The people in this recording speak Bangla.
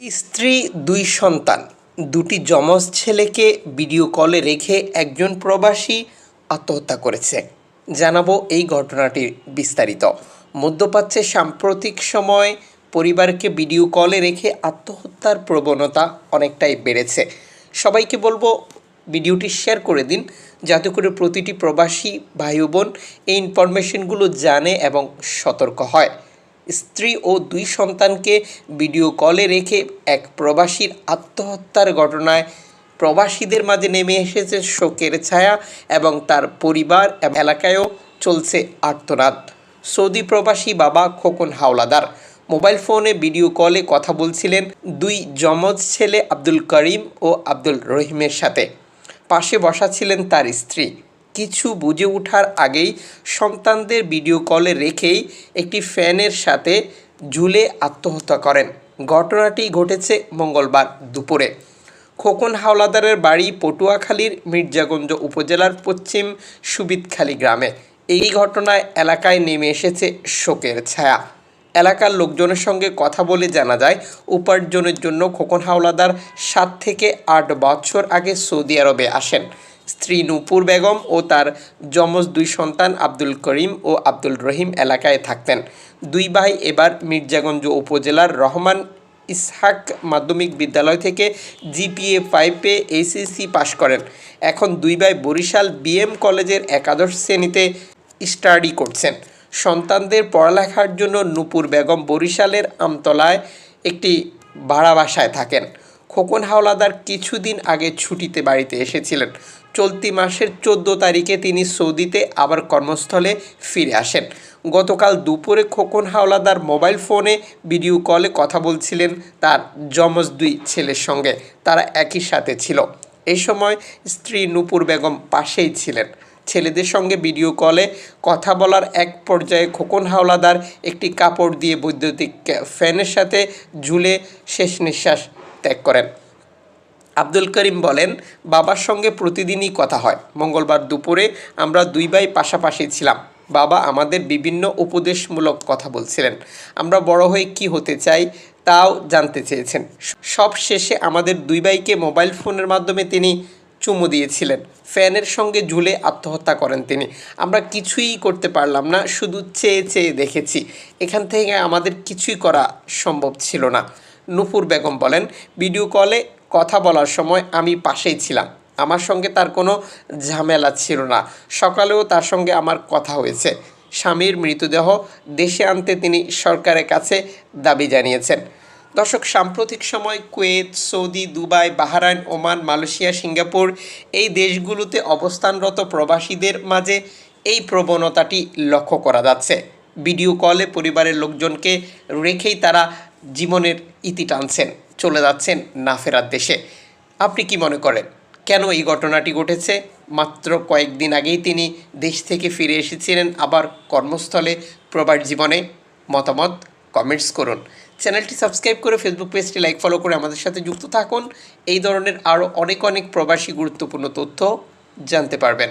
স্ত্রী, দুই সন্তান। দুটি যমজ ছেলেকে ভিডিও কলে রেখে একজন প্রবাসী আত্মহত্যা করেছে। জানাব এই ঘটনাটির বিস্তারিত। মধ্যপ্রাচ্যে সাম্প্রতিক সময় পরিবারকে ভিডিও কলে রেখে আত্মহত্যার প্রবণতা অনেকটাই বেড়েছে। সবাইকে বলব ভিডিওটি শেয়ার করে দিন, যাতে করে প্রতিটি প্রবাসী, ভাই বোন এই ইনফরমেশনগুলো জানে এবং সতর্ক হয়। স্ত্রী ও দুই সন্তানকে ভিডিও কলে রেখে এক প্রবাসীর আত্মহত্যার ঘটনায় প্রবাসীদের মাঝে নেমে এসেছে শোকের ছায়া এবং তার পরিবার এলাকায়ও চলছে আর্তনাদ। সৌদি প্রবাসী বাবা খোকন হাওলাদার মোবাইল ফোনে ভিডিও কলে কথা বলছিলেন দুই যমজ ছেলে আব্দুল করিম ও আব্দুল রহিমের সাথে। পাশে বসা ছিলেন তার স্ত্রী। কিছু বুঝে ওঠার আগেই সন্তানদের ভিডিও কলে রেখেই একটি ফ্যানের সাথে ঝুলে আত্মহত্যা করেন। ঘটনাটি ঘটেছে মঙ্গলবার দুপুরে। খোকন হাওলাদারের বাড়ি পটুয়াখালীর মির্জাগঞ্জ উপজেলার পশ্চিম সুবিদখালী গ্রামে। এই ঘটনায় এলাকায় নেমে এসেছে শোকের ছায়া। এলাকার লোকজনের সঙ্গে কথা বলে জানা যায়, উপার্জনের জন্য খোকন হাওলাদার সাত থেকে আট বছর আগে সৌদি আরবে আসেন। স্ত্রী নূপুর বেগম ও তার যমজ দুই সন্তান আব্দুল করিম ও আব্দুল রহিম এলাকায় থাকতেন। দুই ভাই এবার মির্জাগঞ্জ উপজেলার রহমান ইসহাক মাধ্যমিক বিদ্যালয় থেকে জিপিএ ফাইভ পেয়ে এইচএসসি পাশ করেন। এখন দুই ভাই বরিশাল বিএম কলেজের একাদশ শ্রেণীতে স্টাডি করছেন। সন্তানদের পড়ালেখার জন্য নূপুর বেগম বরিশালের আমতলায় একটি ভাড়া বাসায় থাকেন। খোকন হাওলাদার কিছুদিন আগে ছুটিতে বাড়িতে এসেছিলেন। চলতি মাসের চোদ্দ তারিখে তিনি সৌদিতে আবার কর্মস্থলে ফিরে আসেন। গতকাল দুপুরে খোকন হাওলাদার মোবাইল ফোনে ভিডিও কলে কথা বলছিলেন তার যমজ দুই ছেলের সঙ্গে। তারা একই সাথে ছিল। এই সময় স্ত্রী নূপুর বেগম পাশেই ছিলেন। ছেলেদের সঙ্গে ভিডিও কলে কথা বলার এক পর্যায়ে খোকন হাওলাদার একটি কাপড় দিয়ে বৈদ্যুতিক ফ্যানের সাথে ঝুলে শেষ নিঃশ্বাস ত্যাগ করেন। আব্দুল করিম বলেন, বাবার সঙ্গে প্রতিদিনই কথা হয়। মঙ্গলবার দুপুরে আমরা দুই ভাই পাশাপাশি ছিলাম। বাবা আমাদের বিভিন্ন উপদেশমূলক কথা বলছিলেন। আমরা বড় হয়ে কি হতে চাই তাও জানতে চেয়েছেন। সব শেষে আমাদের দুই ভাইকে মোবাইল ফোনের মাধ্যমে তিনি চুমু দিয়েছিলেন। ফ্যানের সঙ্গে ঝুলে আত্মহত্যা করেন তিনি। আমরা কিছুই করতে পারলাম না, শুধু চেয়ে চেয়ে দেখেছি। এখান থেকে আমাদের কিছুই করা সম্ভব ছিল না। নুপুর বেগম বলেন, ভিডিও কলে কথা বলার সময় আমি পাশেই ছিলাম। আমার সঙ্গে তার কোনো ঝামেলা ছিল না। সকালেও তার সঙ্গে আমার কথা হয়েছে। স্বামীর মৃতদেহ দেশে আনতে তিনি সরকারের কাছে দাবি জানিয়েছেন। দর্শক, সাম্প্রতিক সময় Kuwait, Saudi, Dubai, Bahrain, Oman, Malaysia, Singapore এই দেশগুলোতে অবস্থানরত প্রবাসীদের মাঝে এই প্রবণতাটি লক্ষ্য করা যাচ্ছে। ভিডিও কলে পরিবারের লোকজনকে রেখেই তারা জীবনের ইতি টানছেন, চলে যাচ্ছেন না ফেরার দেশে। আপনি কি মনে করেন, কেন এই ঘটনাটি ঘটেছে? মাত্র কয়েকদিন আগেই তিনি দেশ থেকে ফিরে এসেছিলেন আবার কর্মস্থলে প্রবাস জীবনে। মতামত কমেন্টস করুন। চ্যানেলটি সাবস্ক্রাইব করে ফেসবুক পেজটি লাইক ফলো করে আমাদের সাথে যুক্ত থাকুন। এই ধরনের আরও অনেক অনেক প্রবাসী গুরুত্বপূর্ণ তথ্য জানতে পারবেন।